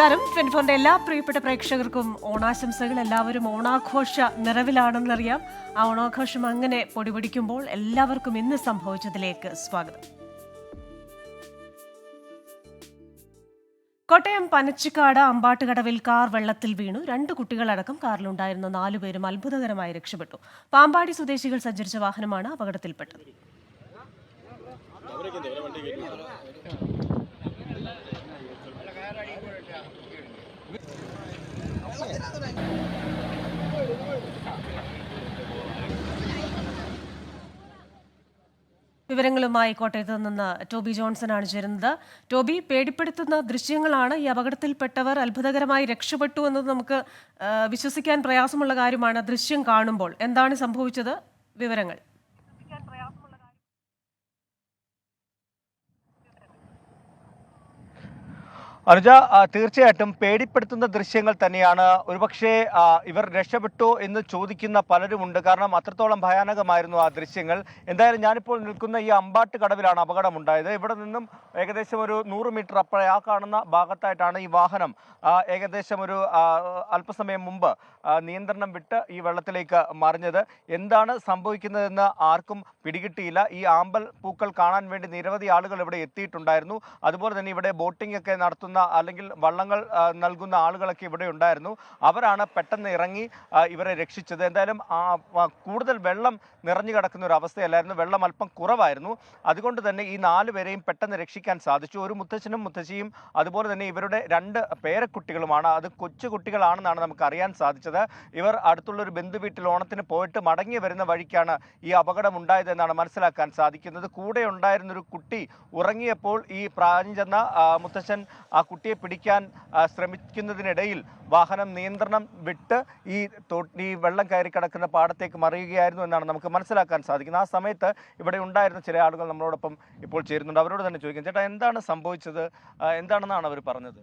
നമസ്കാരം. ഫെൻഫോന്റെ എല്ലാ പ്രിയപ്പെട്ട പ്രേക്ഷകർക്കും ഓണാശംസകൾ. എല്ലാവരും ഓണാഘോഷ നിറവിലാണെന്നറിയാം. ആ ഓണാഘോഷം അങ്ങനെ പൊടിപിടിക്കുമ്പോൾ എല്ലാവർക്കും ഇന്ന് സംഭവിച്ചതിലേക്ക് സ്വാഗതം. കോട്ടയം പനച്ചിക്കാട് അമ്പാട്ടുകടവിൽ കാർ വെള്ളത്തിൽ വീണു. രണ്ട് കുട്ടികളടക്കം കാറിലുണ്ടായിരുന്ന നാലുപേരും അത്ഭുതകരമായി രക്ഷപ്പെട്ടു. പാമ്പാടി സ്വദേശികൾ സഞ്ചരിച്ച വാഹനമാണ് അപകടത്തിൽപ്പെട്ടത്. വിവരങ്ങളുമായി കോട്ടയത്ത് നിന്ന് ടോബി ജോൺസൺ ആണ് ചേരുന്നത്. ടോബി പേടിപ്പെടുത്തുന്ന ദൃശ്യങ്ങളാണ് ഈ അപകടത്തിൽപ്പെട്ടവർ അത്ഭുതകരമായി രക്ഷപ്പെട്ടു എന്നത് നമുക്ക് വിശ്വസിക്കാൻ പ്രയാസമുള്ള കാര്യമാണ് ദൃശ്യം കാണുമ്പോൾ. എന്താണ് സംഭവിച്ചത്? വിവരങ്ങൾ. അനുജ തീർച്ചയായിട്ടും പേടിപ്പെടുത്തുന്ന ദൃശ്യങ്ങൾ തന്നെയാണ്. ഒരുപക്ഷെ ഇവർ രക്ഷപ്പെട്ടു എന്ന് ചോദിക്കുന്ന പലരുമുണ്ട്. കാരണം അത്രത്തോളം ഭയാനകമായിരുന്നു ആ ദൃശ്യങ്ങൾ. എന്തായാലും ഞാനിപ്പോൾ നിൽക്കുന്ന ഈ അമ്പാട്ട് കടവിലാണ് അപകടമുണ്ടായത്. ഇവിടെ നിന്നും ഏകദേശം ഒരു നൂറ് മീറ്റർ അപ്പുറം ആ കാണുന്ന ഭാഗത്തായിട്ടാണ് ഈ വാഹനം ഏകദേശം ഒരു അല്പസമയം മുമ്പ് നിയന്ത്രണം വിട്ട് ഈ വെള്ളത്തിലേക്ക് മറിഞ്ഞത്. എന്താണ് സംഭവിക്കുന്നതെന്ന് ആർക്കും പിടികിട്ടിയില്ല. ഈ ആമ്പൽ പൂക്കൾ കാണാൻ വേണ്ടി നിരവധി ആളുകൾ ഇവിടെ എത്തിയിട്ടുണ്ടായിരുന്നു. അതുപോലെ തന്നെ ഇവിടെ ബോട്ടിംഗ് ഒക്കെ നടത്തുന്ന അല്ലെങ്കിൽ വള്ളങ്ങൾ നൽകുന്ന ആളുകളൊക്കെ ഇവിടെ ഉണ്ടായിരുന്നു. അവരാണ് പെട്ടെന്ന് ഇറങ്ങി ഇവരെ രക്ഷിച്ചത്. എന്തായാലും കൂടുതൽ വെള്ളം നിറഞ്ഞു കിടക്കുന്ന ഒരു അവസ്ഥയല്ലായിരുന്നു. വെള്ളം അല്പം കുറവായിരുന്നു. അതുകൊണ്ട് തന്നെ ഈ നാല് പേരെയും പെട്ടെന്ന് രക്ഷിക്കാൻ സാധിച്ചു. ഒരു മുത്തച്ഛനും മുത്തശ്ശിയും അതുപോലെ തന്നെ ഇവരുടെ രണ്ട് പേരക്കുട്ടികളുമാണ്. അത് കൊച്ചു കുട്ടികളാണെന്നാണ് നമുക്ക് അറിയാൻ സാധിച്ചത്. ഇവർ അടുത്തുള്ള ഒരു ബന്ധു വീട്ടിൽ ഓണത്തിന് പോയിട്ട് മടങ്ങി വരുന്ന വഴിക്കാണ് ഈ അപകടം ഉണ്ടായതെന്നാണ് മനസ്സിലാക്കാൻ സാധിക്കുന്നത്. കൂടെ ഉണ്ടായിരുന്നൊരു കുട്ടി ഉറങ്ങിയപ്പോൾ ഈ പ്രാഞ്ചെന്ന മുത്തച്ഛൻ ആ, ആ കുട്ടിയെ പിടിക്കാൻ ശ്രമിക്കുന്നതിനിടയിൽ വാഹനം നിയന്ത്രണം വിട്ട് ഈ ഈ വെള്ളം കയറി കിടക്കുന്ന പാടത്തേക്ക് മറിയുകയായിരുന്നു എന്നാണ് നമുക്ക് മനസ്സിലാക്കാൻ സാധിക്കുന്നത്. ആ സമയത്ത് ഇവിടെ ഉണ്ടായിരുന്ന ചില ആളുകൾ നമ്മളോടൊപ്പം ഇപ്പോൾ ചേരുന്നുണ്ട്. അവരോട് തന്നെ ചോദിക്കും ചേട്ടാ എന്താണ് സംഭവിച്ചത്? എന്താണെന്നാണ് അവർ പറഞ്ഞത്?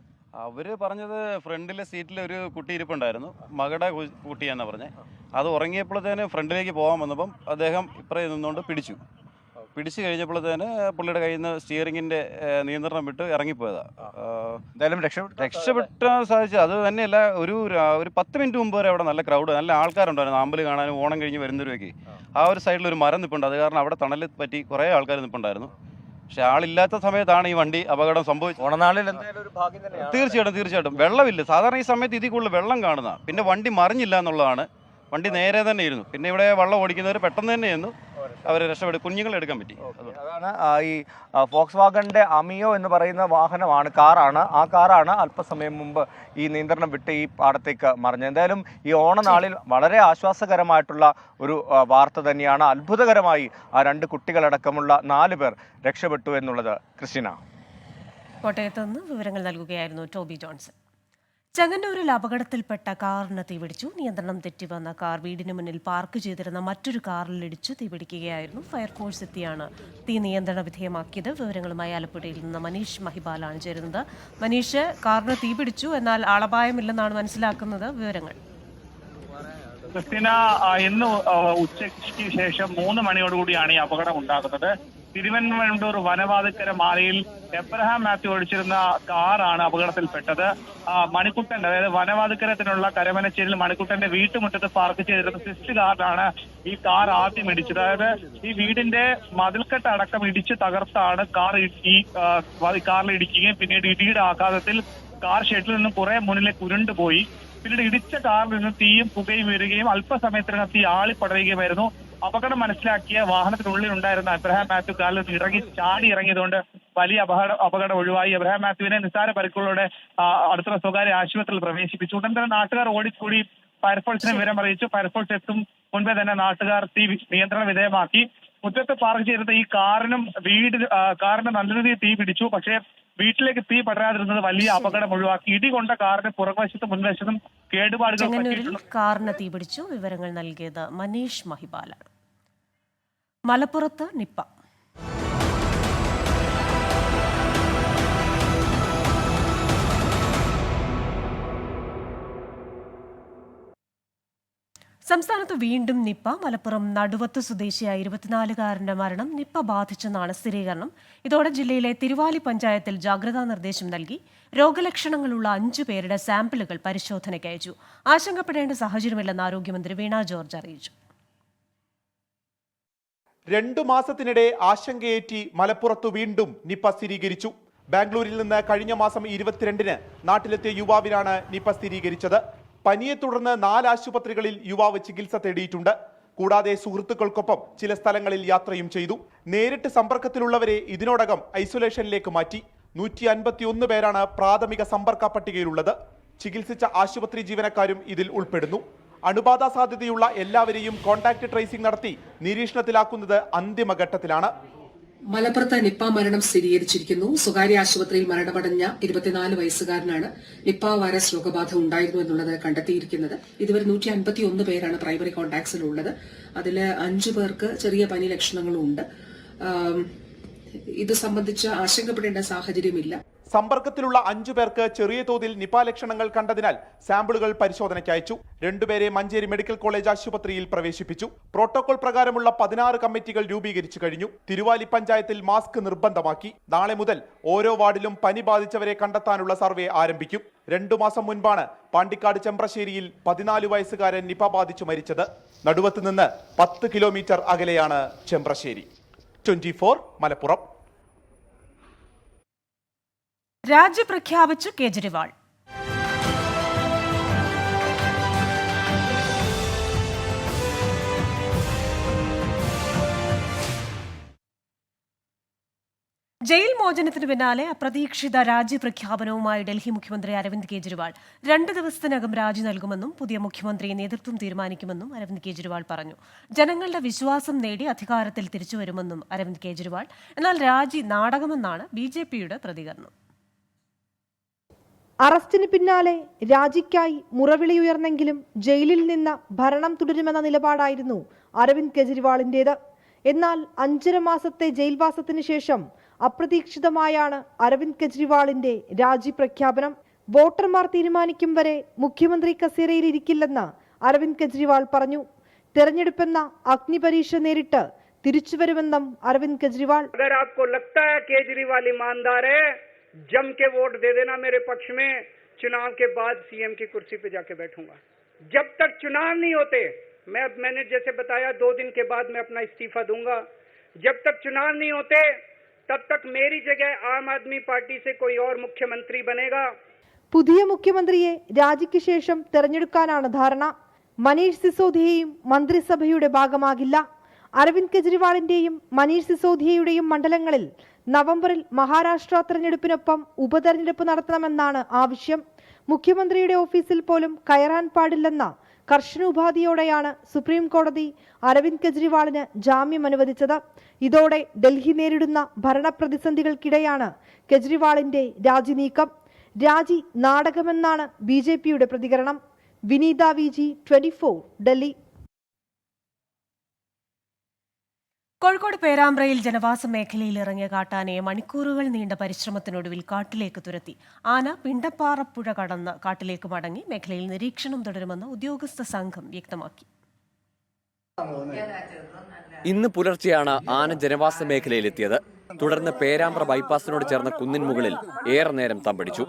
അവർ പറഞ്ഞത് ഫ്രണ്ടിലെ സീറ്റിൽ ഒരു കുട്ടി ഇരിപ്പുണ്ടായിരുന്നു. മകളുടെ കുട്ടിയെന്നാണ് കുട്ടിയാന്നാ പറഞ്ഞത് അത് ഉറങ്ങിയപ്പോഴത്തേന് ഫ്രണ്ടിലേക്ക് പോകാൻ വന്നപ്പം അദ്ദേഹം ഇപ്പറേ നിന്നുകൊണ്ട് പിടിച്ചു. പിടിച്ചു കഴിഞ്ഞപ്പോഴത്തേന് പുള്ളിയുടെ കയ്യിൽ നിന്ന് സ്റ്റിയറിംഗിന്റെ നിയന്ത്രണം വിട്ട് ഇറങ്ങിപ്പോയതാ. ആഹ്, എന്തായാലും രക്ഷപ്പെട്ടു രക്ഷപ്പെട്ടാൻ സാധിച്ചത്. അത് തന്നെയല്ല ഒരു ഒരു പത്ത് മിനിറ്റ് മുമ്പ് വരെ അവിടെ നല്ല ക്രൗഡ് നല്ല ആൾക്കാരുണ്ടായിരുന്നു. ആമ്പൽ കാണാനും ഓണം കഴിഞ്ഞ് വരുന്നവരൊക്കെ. ആ. ഒരു സൈഡിൽ ഒരു മരം നിൽപ്പുണ്ട് അത് കാരണം അവിടെ തണൽ പറ്റി കുറേ ആൾക്കാർ നിൽപ്പുണ്ടായിരുന്നു പക്ഷെ ആളില്ലാത്ത സമയത്താണ് ഈ വണ്ടി അപകടം സംഭവിച്ചത്. ഓണനാളിൽ തീർച്ചയായിട്ടും തീർച്ചയായിട്ടും. വെള്ളമില്ല. സാധാരണ ഈ സമയത്ത് ഇതിൽ കൂടുതൽ വെള്ളം കാണുന്ന പിന്നെ വണ്ടി മറിഞ്ഞില്ല എന്നുള്ളതാണ്. വണ്ടി നേരെ തന്നെ ഇരുന്നു. പിന്നെ ഇവിടെ വള്ളം ഓടിക്കുന്നവർ പെട്ടെന്ന് തന്നെ ഇരുന്നു അവർ രക്ഷപ്പെടും കുഞ്ഞുങ്ങളെ എടുക്കാൻ പറ്റി. അതാണ്. ഈ ഫോക്സ് വാഗന്റെ അമിയോ എന്ന് പറയുന്ന വാഹനമാണ് കാറാണ്. ആ കാറാണ് അല്പസമയം മുമ്പ് ഈ നിയന്ത്രണം വിട്ട് ഈ പാടത്തേക്ക് മറിഞ്ഞത്. എന്തായാലും ഈ ഓണനാളിൽ വളരെ ആശ്വാസകരമായിട്ടുള്ള ഒരു വാർത്ത തന്നെയാണ് അത്ഭുതകരമായി ആ രണ്ട് കുട്ടികളടക്കമുള്ള നാല് പേർ രക്ഷപ്പെട്ടു എന്നുള്ളത്. ക്രിസ്റ്റിന. കോട്ടയത്ത് നിന്ന് വിവരങ്ങൾ നൽകുകയായിരുന്നു ടോബി ജോൺസൺ. ചെങ്ങന്നൂരിൽ അപകടത്തിൽപ്പെട്ട കാറിന് തീപിടിച്ചു. നിയന്ത്രണം തെറ്റി വന്ന കാർ വീടിന് മുന്നിൽ പാർക്ക് ചെയ്തിരുന്ന മറ്റൊരു കാറിലിടിച്ച് തീപിടിക്കുകയായിരുന്നു. ഫയർഫോഴ്സ് എത്തിയാണ് തീ നിയന്ത്രണ വിധേയമാക്കിയത്. വിവരങ്ങളുമായി ആലപ്പുഴയിൽ നിന്ന് മനീഷ് മഹിബാലാണ് ചേരുന്നത്. മനീഷ് കാറിന് തീപിടിച്ചു. എന്നാൽ ആളപായമില്ലെന്നാണ് മനസ്സിലാക്കുന്നത്. വിവരങ്ങൾ. ക്രിസ്tina ഇന്ന് ഉച്ചയ്ക്ക് ശേഷം മൂന്ന് മണിയോടുകൂടിയാണ് ഈ അപകടം ഉണ്ടാകുന്നത്. തിരുവനന്തപുരം വനവാതിക്കര മാലയിൽ എബ്രഹാം മാത്യു ഓടിച്ചിരുന്ന കാറാണ് അപകടത്തിൽപ്പെട്ടത്. മണിക്കുട്ടന്റെ അതായത് വനവാതിക്കരത്തിനുള്ള കരമനച്ചേരിൽ മണിക്കുട്ടന്റെ വീട്ടുമുറ്റത്ത് പാർക്ക് ചെയ്തിരുന്ന സ്വിഫ്റ്റ് കാറിലാണ് ഈ കാർ ആദ്യം ഇടിച്ചത്. അതായത് ഈ വീടിന്റെ മതിൽക്കെട്ട് അടക്കം ഇടിച്ച് തകർത്താണ് കാർ ഈ കാറിൽ ഇടിക്കുകയും പിന്നീട് ഇടിയുടെ ആഘാതത്തിൽ കാർ ഷെഡിൽ നിന്നും കുറെ മുന്നിലേക്ക് ഉരുണ്ടുപോയി. പിന്നീട് ഇടിച്ച കാറിൽ നിന്ന് തീയും പുകയും വരികയും അല്പസമയത്തിനകം തീ ആളിപ്പടരുകയുമായിരുന്നു. അപകടം മനസ്സിലാക്കിയ വാഹനത്തിനുള്ളിൽ ഉണ്ടായിരുന്ന അബ്രഹാം മാത്യു കാലിൽ നിന്ന് ഇറങ്ങി ചാടി ഇറങ്ങിയതുകൊണ്ട് വലിയ അപകട അപകടം ഒഴിവായി. അബ്രഹാം മാത്യുവിനെ നിസ്സാര പരിക്കുകളോടെ അടുത്തുള്ള സ്വകാര്യ ആശുപത്രിയിൽ പ്രവേശിപ്പിച്ചു. ഉടൻ തന്നെ നാട്ടുകാർ ഓടിക്കൂടി ഫയർഫോഴ്സിനെ വിവരം അറിയിച്ചു. ഫയർഫോഴ്സ് എത്തും മുൻപേ തന്നെ നാട്ടുകാർ തീ നിയന്ത്രണ വിധേയമാക്കി. മുറ്റത്ത് പാർക്ക് ചെയ്തിരുന്ന ഈ കാറിനും വീട് കാറിന് നല്ല രീതിയിൽ തീ പിടിച്ചു. പക്ഷേ വീട്ടിലേക്ക് തീ പടരാതിരുന്നത് വലിയ അപകടം ഒഴിവാക്കി. ഇടി കൊണ്ട കാറിന്റെ പുറകുവശത്തും മുൻവശത്തും കേടുപാടുകൾ കാറിന് തീ പിടിച്ചു. വിവരങ്ങൾ നൽകിയത് മനീഷ് മഹിബാലാണ്. മലപ്പുറത്ത് നിപ്പ. സംസ്ഥാനത്ത് വീണ്ടും നിപ്പ മലപ്പുറം നടുവത്ത് സ്വദേശിയായ ഇരുപത്തിനാലുകാരന്റെ മരണം നിപ്പ ബാധിച്ചെന്നാണ് സ്ഥിരീകരണം. ഇതോടെ ജില്ലയിലെ തിരുവാലി പഞ്ചായത്തിൽ ജാഗ്രതാ നിർദ്ദേശം നൽകി രോഗലക്ഷണങ്ങളുള്ള അഞ്ചു പേരുടെ സാമ്പിളുകൾ പരിശോധനയ്ക്ക് അയച്ചു. ആശങ്കപ്പെടേണ്ട സാഹചര്യമില്ലെന്ന് ആരോഗ്യമന്ത്രി വീണ ജോർജ് അറിയിച്ചു. രണ്ടു മാസത്തിനിടെ ആശങ്കയേറ്റി മലപ്പുറത്തു വീണ്ടും നിപ്പ സ്ഥിരീകരിച്ചു. ബാംഗ്ലൂരിൽ നിന്ന് കഴിഞ്ഞ മാസം ഇരുപത്തിരണ്ടിന് നാട്ടിലെത്തിയ യുവാവിനാണ് നിപ്പ സ്ഥിരീകരിച്ചത്. പനിയെ തുടർന്ന് നാല് ആശുപത്രികളിൽ യുവാവ് ചികിത്സ തേടിയിട്ടുണ്ട്. കൂടാതെ സുഹൃത്തുക്കൾക്കൊപ്പം ചില സ്ഥലങ്ങളിൽ യാത്രയും ചെയ്തു. നേരിട്ട് സമ്പർക്കത്തിലുള്ളവരെ ഇതിനോടകം ഐസൊലേഷനിലേക്ക് മാറ്റി. നൂറ്റി അൻപത്തിയൊന്ന് പേരാണ് പ്രാഥമിക സമ്പർക്ക പട്ടികയിലുള്ളത്. ചികിത്സിച്ച ആശുപത്രി ജീവനക്കാരും ഇതിൽ ഉൾപ്പെടുന്നു. അണുബാധ സാധ്യതയുള്ള എല്ലാവരെയും കോൺടാക്ട് ട്രേസിംഗ് നടത്തി നിരീക്ഷണത്തിലാക്കുന്നത് അന്തിമഘട്ടത്തിലാണ്. മലപ്പുറത്ത് നിപ്പ മരണം സ്ഥിരീകരിച്ചിരിക്കുന്നു. സ്വകാര്യ ആശുപത്രിയിൽ മരണമടഞ്ഞ ഇരുപത്തിനാല് വയസ്സുകാരനാണ് നിപ്പ വൈറസ് രോഗബാധ ഉണ്ടായിരുന്നു എന്നുള്ളത് കണ്ടെത്തിയിരിക്കുന്നത്. ഇതുവരെ നൂറ്റി അൻപത്തി ഒന്ന് പേരാണ് പ്രൈമറി കോൺടാക്ട്സിലുള്ളത്. അതിൽ അഞ്ചു പേർക്ക് ചെറിയ പനി ലക്ഷണങ്ങളും ഉണ്ട് ഇത് സംബന്ധിച്ച് ആശങ്കപ്പെടേണ്ട സാഹചര്യമില്ല. സമ്പർക്കത്തിലുള്ള അഞ്ചു പേർക്ക് ചെറിയ തോതിൽ നിപ ലക്ഷണങ്ങൾ കണ്ടതിനാൽ സാമ്പിളുകൾ പരിശോധനയ്ക്ക് അയച്ചു. രണ്ടുപേരെ മഞ്ചേരി മെഡിക്കൽ കോളേജ് ആശുപത്രിയിൽ പ്രവേശിപ്പിച്ചു. പ്രോട്ടോകോൾ പ്രകാരമുള്ള പതിനാറ് കമ്മിറ്റികൾ രൂപീകരിച്ചു കഴിഞ്ഞു. തിരുവാലി പഞ്ചായത്തിൽ മാസ്ക് നിർബന്ധമാക്കി. നാളെ മുതൽ ഓരോ വാർഡിലും പനി ബാധിച്ചവരെ കണ്ടെത്താനുള്ള സർവേ ആരംഭിക്കും. രണ്ടു മാസം മുൻപാണ് പാണ്ടിക്കാട് ചെമ്പ്രശ്ശേരിയിൽ പതിനാല് വയസ്സുകാരൻ നിപ ബാധിച്ചു മരിച്ചത്. നടുവത്ത് നിന്ന് പത്ത് കിലോമീറ്റർ അകലെയാണ് ചെമ്പ്രശ്ശേരി. ട്വന്റി മലപ്പുറം. രാജി പ്രഖ്യാപിച്ചു കേജ്രിവാൾ. ജയിൽ മോചനത്തിന് പിന്നാലെ അപ്രതീക്ഷിത രാജി പ്രഖ്യാപനവുമായി ഡൽഹി മുഖ്യമന്ത്രി അരവിന്ദ് കെജ്രിവാൾ. രണ്ട് ദിവസത്തിനകം രാജി നൽകുമെന്നും പുതിയ മുഖ്യമന്ത്രി നേതൃത്വം തീരുമാനിക്കുമെന്നും അരവിന്ദ് കെജ്രിവാൾ പറഞ്ഞു. ജനങ്ങളുടെ വിശ്വാസം നേടി അധികാരത്തിൽ തിരിച്ചുവരുമെന്നും അരവിന്ദ് കെജ്രിവാൾ. എന്നാൽ രാജി നാടകമെന്നാണ് ബി പ്രതികരണം. അറസ്റ്റിന് പിന്നാലെ രാജിക്കായി മുറവിളി ഉയർന്നെങ്കിലും ജയിലിൽ നിന്ന് ഭരണം തുടരുമെന്ന നിലപാടായിരുന്നു അരവിന്ദ് കെജ്രിവാളിന്റേത് എന്നാൽ അഞ്ചര മാസത്തെ ജയിൽവാസത്തിന് ശേഷം അപ്രതീക്ഷിതമായാണ് അരവിന്ദ് കെജ്രിവാളിന്റെ രാജി പ്രഖ്യാപനം. വോട്ടർമാർ തീരുമാനിക്കും വരെ മുഖ്യമന്ത്രി കസേരയിൽ ഇരിക്കില്ലെന്ന് അരവിന്ദ് കെജ്രിവാൾ പറഞ്ഞു. തെരഞ്ഞെടുപ്പെന്ന അഗ്നിപരീക്ഷ നേരിട്ട് തിരിച്ചുവരുമെന്നും അരവിന്ദ് കെജ്രിവാൾ. अगर आपको लगता है केजरीवाल ईमानदार है जम के वोट दे देना मेरे पक्ष में चुनाव के बाद सीएम की कुर्सी पे जाके बैठूंगा जब तक चुनाव नहीं होते मैं अब मैंने जैसे बताया दो दिन के बाद मैं अपना इस्तीफा दूंगा जब तक चुनाव नहीं होते तब तक मेरी जगह आम आदमी पार्टी से कोई और मुख्यमंत्री बनेगा പുതിയ മുഖ്യമന്ത്രിയെ രാജിക്ക് ശേഷം തെരഞ്ഞെടുക്കാനാണ് ധാരണ മനീഷ് സിസോദിയയും മന്ത്രിസഭയുടെ ഭാഗമാകില്ല അരവിന്ദ് കെജ്രിവാളിന്റെയും മനീഷ് സിസോദിയയുടെയും മണ്ഡലങ്ങളിൽ നവംബറിൽ മഹാരാഷ്ട്ര തെരഞ്ഞെടുപ്പിനൊപ്പം ഉപതെരഞ്ഞെടുപ്പ് നടത്തണമെന്നാണ് ആവശ്യം. മുഖ്യമന്ത്രിയുടെ ഓഫീസിൽ പോലും കയറാൻ പാടില്ലെന്ന കർശന ഉപാധിയോടെയാണ് സുപ്രീം കോടതി അരവിന്ദ് കെജ്രിവാളിന് ജാമ്യം അനുവദിച്ചത്. ഇതോടെ ഡൽഹി നേരിടുന്ന ഭരണപ്രതിസന്ധികൾക്കിടെയാണ് കെജ്രിവാളിന്റെ രാജിനീക്കം. രാജി നാടകമെന്നാണ് ബി പ്രതികരണം. Vineetha V G Delhi. Kozhikode പേരാമ്പ്രയിൽ ജനവാസ മേഖലയിൽ ഇറങ്ങിയ കാട്ടാനയെ മണിക്കൂറുകൾ നീണ്ട പരിശ്രമത്തിനൊടുവിൽ കാട്ടിലേക്ക് തുരത്തി. ആന പിണ്ടപ്പാറപ്പുഴ കടന്ന് കാട്ടിലേക്ക് മടങ്ങി മേഖലയിൽ നിരീക്ഷണം തുടരുമെന്ന് ഉദ്യോഗസ്ഥ സംഘം വ്യക്തമാക്കി. ഇന്ന് പുലർച്ചെയാണ് ആന ജനവാസ മേഖലയിലെത്തിയത്. തുടർന്ന് പേരാമ്പ്ര ബൈപ്പാസിനോട് ചേർന്ന കുന്നിൻ മുകളിൽ ഏറെ നേരം തമ്പടിച്ചു.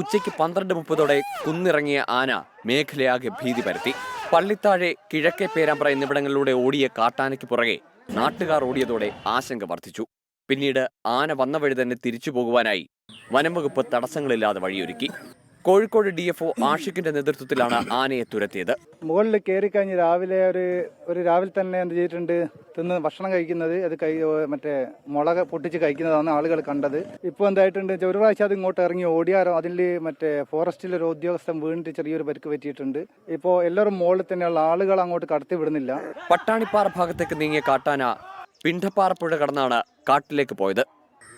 ഉച്ചയ്ക്ക് പന്ത്രണ്ട് മുപ്പതോടെ കുന്നിറങ്ങിയ ആന മേഖലയാകെ ഭീതി പരത്തി പള്ളിത്താഴെ കിഴക്കേ പേരാമ്പ്ര എന്നിവിടങ്ങളിലൂടെ ഓടിയ കാട്ടാനയ്ക്ക് പുറകെ നാട്ടുകാർ ഓടിയതോടെ ആശങ്ക വർദ്ധിച്ചു. പിന്നീട് ആന വന്ന വഴി തന്നെ തിരിച്ചു പോകുവാനായി വനംവകുപ്പ് തടസ്സങ്ങളില്ലാതെ വഴിയൊരുക്കി. കോഴിക്കോട് ഡി എഫ് ഒ ആഷിഖിന്റെ നേതൃത്വത്തിലാണ് ആനയെ തുരത്തിയത്. മുകളിൽ കയറി കഴിഞ്ഞ് രാവിലെ ഒരു ഒരു രാവിലെ തന്നെ എന്ത് ചെയ്തിട്ടുണ്ട്? തിന്ന് ഭക്ഷണം കഴിക്കുന്നത് അത് കൈ മറ്റേ മുളക് പൊട്ടിച്ച് കഴിക്കുന്നതാണ് ആളുകൾ കണ്ടത്. ഇപ്പോൾ എന്തായിട്ടുണ്ട്? ഒരു പ്രാവശ്യം അത് ഇങ്ങോട്ട് ഇറങ്ങി ഓടിയാരോ അതിൽ മറ്റേ ഫോറസ്റ്റിൽ ഒരു ഉദ്യോഗസ്ഥൻ വീണിട്ട് ചെറിയൊരു പരിക്ക് പറ്റിയിട്ടുണ്ട്. ഇപ്പോൾ എല്ലാവരും മുകളിൽ തന്നെയുള്ള ആളുകൾ അങ്ങോട്ട് കടത്തി വിടുന്നില്ല. പട്ടാണിപ്പാറ ഭാഗത്തേക്ക് നീങ്ങിയ കാട്ടാന പിണ്ടപ്പാറപ്പുഴ കടന്നാണ് കാട്ടിലേക്ക് പോയത്.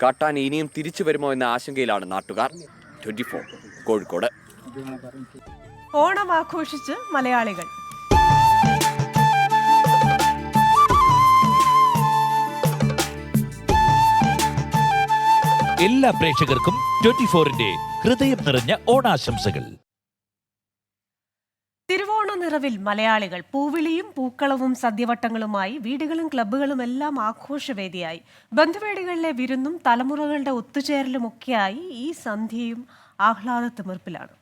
കാട്ടാന ഇനിയും തിരിച്ചു വരുമോ എന്ന ആശങ്കയിലാണ് നാട്ടുകാർ. ട്വന്റി കോഴിക്കോട്. ഓണം ആഘോഷിച്ച് മലയാളികൾ. എല്ലാ പ്രേക്ഷകർക്കും ട്വന്റി ഫോറിന്റെ ഹൃദയം നിറഞ്ഞ ഓണാശംസകൾ. തിരുവോണ നിറവിൽ മലയാളികൾ പൂവിളിയും പൂക്കളവും സദ്യവട്ടങ്ങളുമായി വീടുകളും ക്ലബ്ബുകളും എല്ലാം ആഘോഷവേദിയായി. ബന്ധുവേടികളിലെ വിരുന്നും തലമുറകളുടെ ഒത്തുചേരലുമൊക്കെയായി ഈ സന്ധ്യയും ആഹ്ലാദ തിമിർപ്പിലാണ്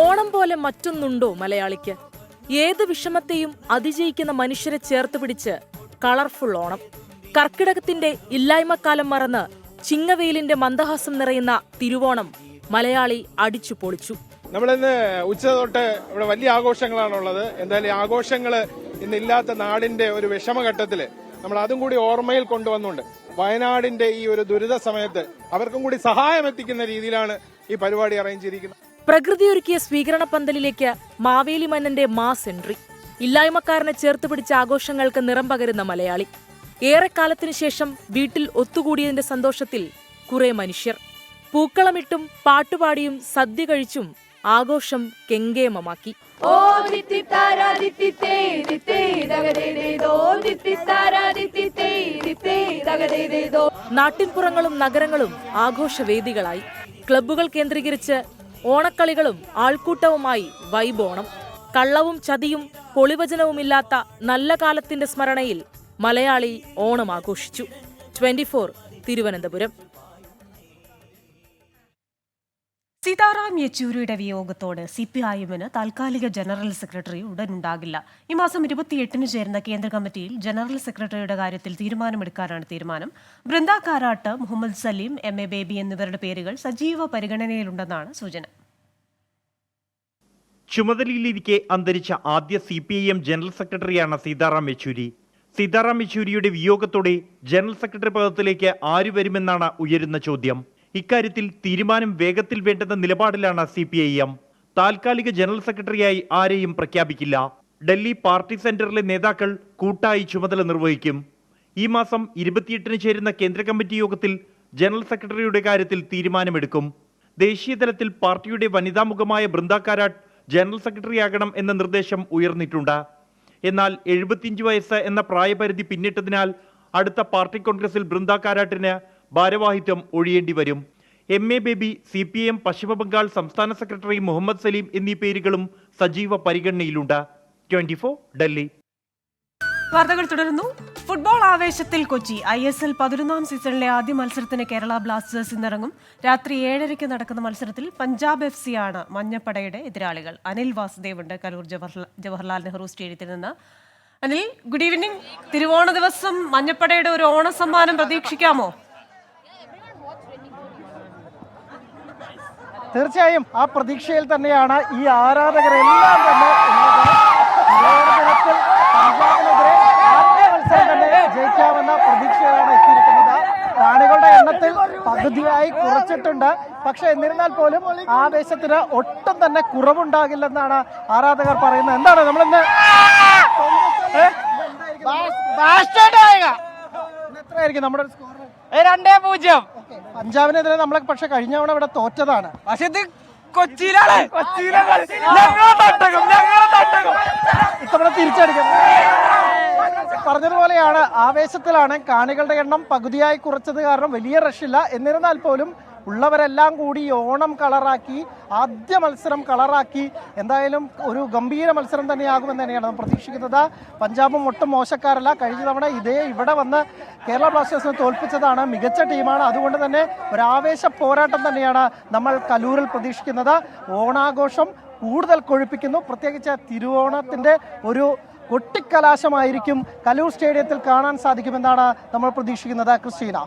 ഓണം പോലെ മറ്റൊന്നുണ്ടോ മലയാളിക്ക്? ഏത് വിഷമത്തെയും അതിജയിക്കുന്ന മനുഷ്യരെ ചേർത്ത് പിടിച്ച് കളർഫുൾ ഓണം. കർക്കിടകത്തിന്റെ ഇല്ലായ്മക്കാലം മറന്ന് ചിങ്ങവെയിലിന്റെ മന്ദഹാസം നിറയുന്ന തിരുവോണം മലയാളി അടിച്ചു പൊളിച്ചു. നമ്മളിന്ന് ഉച്ച തൊട്ട് ഇവിടെ വലിയ ആഘോഷങ്ങളാണുള്ളത്. എന്തായാലും ആഘോഷങ്ങൾ ഇന്നില്ലാത്ത നാടിന്റെ ഒരു വിഷമഘട്ടത്തിൽ നമ്മൾ അതും കൂടി ഓർമ്മയിൽ കൊണ്ടുവന്നുണ്ട്. വയനാടിന്റെ ഈ ഒരു ദുരിത സമയത്ത് അവർക്കും കൂടി സഹായം എത്തിക്കുന്ന രീതിയിലാണ് ഈ പരിപാടി അറേഞ്ച് ചെയ്തിരിക്കുന്നത്. പ്രകൃതി ഒരുക്കിയ സ്വീകരണ പന്തലിലേക്ക് മാവേലി മന്നന്റെ മാസ് എൻട്രി. ഇല്ലായ്മക്കാരനെ ചേർത്ത് പിടിച്ച ആഘോഷങ്ങൾക്ക് നിറം പകരുന്ന മലയാളി. ഏറെക്കാലത്തിനു ശേഷം വീട്ടിൽ ഒത്തുകൂടിയതിന്റെ സന്തോഷത്തിൽ കുറെ മനുഷ്യർ പൂക്കളമിട്ടും പാട്ടുപാടിയും സദ്യ കഴിച്ചും ആഘോഷം കെങ്കേമമാക്കി. നാട്ടിൻപുറങ്ങളും നഗരങ്ങളും ആഘോഷവേദികളായി. ക്ലബ്ബുകൾ കേന്ദ്രീകരിച്ച് ഓണക്കളികളും ആൾക്കൂട്ടവുമായി വൈബോണം. കള്ളവും ചതിയും പൊളിവചനവുമില്ലാത്ത നല്ല കാലത്തിന്റെ സ്മരണയിൽ മലയാളി ഓണം ആഘോഷിച്ചു. Twenty four Thiruvananthapuram. സീതാറാം യെച്ചൂരിയുടെ വിയോഗത്തോട് സി പി ഐ എമ്മിന് താൽക്കാലിക ജനറൽ സെക്രട്ടറി ഉടനുണ്ടാകില്ല. ഈ മാസം ഇരുപത്തിയെട്ടിന് ചേർന്ന കേന്ദ്ര കമ്മിറ്റിയിൽ ജനറൽ സെക്രട്ടറിയുടെ കാര്യത്തിൽ തീരുമാനമെടുക്കാനാണ് തീരുമാനം. ബൃന്ദ കാരാട്ട് മുഹമ്മദ് സലീം എം. എ. ബേബി എന്നിവരുടെ പേരുകൾ സജീവ പരിഗണനയിലുണ്ടെന്നാണ് സൂചന. ചുമതലയിലിരിക്കെ അന്തരിച്ച ആദ്യ C P I M general സെക്രട്ടറിയാണ് സീതാറാം യെച്ചൂരി. സീതാറാം യെച്ചൂരിയുടെ വിയോഗത്തോടെ ജനറൽ സെക്രട്ടറി പദത്തിലേക്ക് ആര് വരുമെന്നാണ് ഉയരുന്ന ചോദ്യം. ഇക്കാര്യത്തിൽ തീരുമാനം വേഗത്തിൽ വേണ്ടെന്ന നിലപാടിലാണ് സി പി ഐ എം താൽക്കാലിക ജനറൽ സെക്രട്ടറിയായി ആരെയും പ്രഖ്യാപിക്കില്ല. ഡൽഹി പാർട്ടി സെന്ററിലെ നേതാക്കൾ കൂട്ടായി ചുമതല നിർവഹിക്കും. ഈ മാസം ഇരുപത്തിയെട്ടിന് ചേരുന്ന കേന്ദ്ര കമ്മിറ്റി യോഗത്തിൽ ജനറൽ സെക്രട്ടറിയുടെ കാര്യത്തിൽ തീരുമാനമെടുക്കും. ദേശീയ തലത്തിൽ പാർട്ടിയുടെ വനിതാ മുഖമായ ബൃന്ദ കാരാട്ട് ജനറൽ സെക്രട്ടറിയാകണം എന്ന നിർദ്ദേശം ഉയർന്നിട്ടുണ്ട്. എന്നാൽ എഴുപത്തിയഞ്ച് വയസ്സ് എന്ന പ്രായപരിധി പിന്നിട്ടതിനാൽ അടുത്ത പാർട്ടി കോൺഗ്രസിൽ ബൃന്ദ കാരാട്ടിന് ഭാരവാഹിത്വം ഒഴിയേണ്ടി വരും. M A Baby C P M Paschim Bangal സംസ്ഥാന സെക്രട്ടറി മുഹമ്മദ് സലീം എന്നീ പേരുകളും സജീവ പരിഗണനയിലുണ്ട്. ട്വന്റി ഡൽഹി. വാർത്തകൾ തുടരുന്നു. ഫുട്ബോൾ ആവേശത്തിൽ കൊച്ചി. ഐ എസ് എൽ പതിനൊന്നാം സീസണിലെ ആദ്യ മത്സരത്തിന് കേരള ബ്ലാസ്റ്റേഴ്സ് ഇന്നിറങ്ങും. രാത്രി ഏഴരയ്ക്ക് നടക്കുന്ന മത്സരത്തിൽ പഞ്ചാബ് എഫ് സി ആണ് മഞ്ഞപ്പടയുടെ എതിരാളികൾ. അനിൽ വാസുദേവ് ഉണ്ട് കലൂർ ജവഹർലാൽ ജവഹർലാൽ നെഹ്റു സ്റ്റേഡിയത്തിൽ നിന്ന്. അനിൽ ഗുഡ് ഈവനിങ് തിരുവോണ ദിവസം മഞ്ഞപ്പടയുടെ ഒരു ഓണ സമ്മാനം പ്രതീക്ഷിക്കാമോ? തീർച്ചയായും ആ പ്രതീക്ഷയിൽ തന്നെയാണ് ഈ ആരാധകരെല്ലാം തന്നെ ഉള്ളത്. തിരുവോണ ദിനത്തിൽ പഞ്ചാബിനെതിരെ ആദ്യ മത്സരം തന്നെ ജയിക്കാമെന്ന പ്രതീക്ഷയിലാണ് എത്തിയിരിക്കുന്നത് കാണികളുടെ എണ്ണത്തിൽ പകുതിയായി കുറച്ചിട്ടുണ്ട്. പക്ഷെ എന്നിരുന്നാൽ പോലും ആവേശത്തിന് ഒട്ടും തന്നെ കുറവുണ്ടാകില്ലെന്നാണ് ആരാധകർ പറയുന്നത്. എന്താണ് നമ്മളിന്ന്? ഏ? ഇന്ന് എത്രയായിരിക്കും നമ്മുടെ സ്കോർ രണ്ടേ പൂജ്യം. പഞ്ചാബിനെതിരെ നമ്മളെ പക്ഷെ കഴിഞ്ഞ തവണ ഇവിടെ തോറ്റതാണ്. പക്ഷെ ഇത് കൊച്ചിയിലാണ്. കൊച്ചിയിലാണ്. ആവേശത്തിലാണ് കാണികളുടെ എണ്ണം പകുതിയായി കുറച്ചത് കാരണം വലിയ റഷില്ല. എന്നിരുന്നാൽ പോലും ഉള്ളവരെല്ലാം കൂടി ഓണം കളറാക്കി ആദ്യ മത്സരം കളറാക്കി. എന്തായാലും ഒരു ഗംഭീര മത്സരം തന്നെയാകുമെന്ന് തന്നെയാണ് നാം പ്രതീക്ഷിക്കുന്നത്. പഞ്ചാബും ഒട്ടും മോശക്കാരല്ല. കഴിഞ്ഞ തവണ ഇതേ ഇവിടെ വന്ന് കേരള ബ്ലാസ്റ്റേഴ്സിനെ തോൽപ്പിച്ചതാണ് മികച്ച ടീമാണ്. അതുകൊണ്ട് തന്നെ ഒരു ആവേശ പോരാട്ടം തന്നെയാണ് നമ്മൾ കലൂരിൽ പ്രതീക്ഷിക്കുന്നത്. ഓണാഘോഷം കൂടുതൽ കൊഴുപ്പിക്കുന്നു. പ്രത്യേകിച്ച് തിരുവോണത്തിന്റെ ഒരു കൊട്ടിക്കലാശമായിരിക്കും കലൂർ സ്റ്റേഡിയത്തിൽ കാണാൻ സാധിക്കുമെന്നാണ് നമ്മൾ പ്രതീക്ഷിക്കുന്നത്. ക്രിസ്റ്റീന.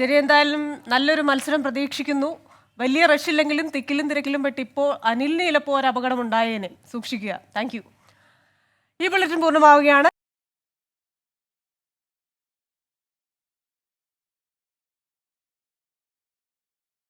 ശരി എന്തായാലും നല്ലൊരു മത്സരം പ്രതീക്ഷിക്കുന്നു. വലിയ റഷില്ലെങ്കിലും തിക്കിലും തിരക്കിലും പെട്ട് ഇപ്പോൾ അനിലിന് ചിലപ്പോൾ ഒരു അപകടം ഉണ്ടായേനെ. സൂക്ഷിക്കുക. താങ്ക് ഈ ബുള്ളറ്റിൻ പൂർണമാവുകയാണ്.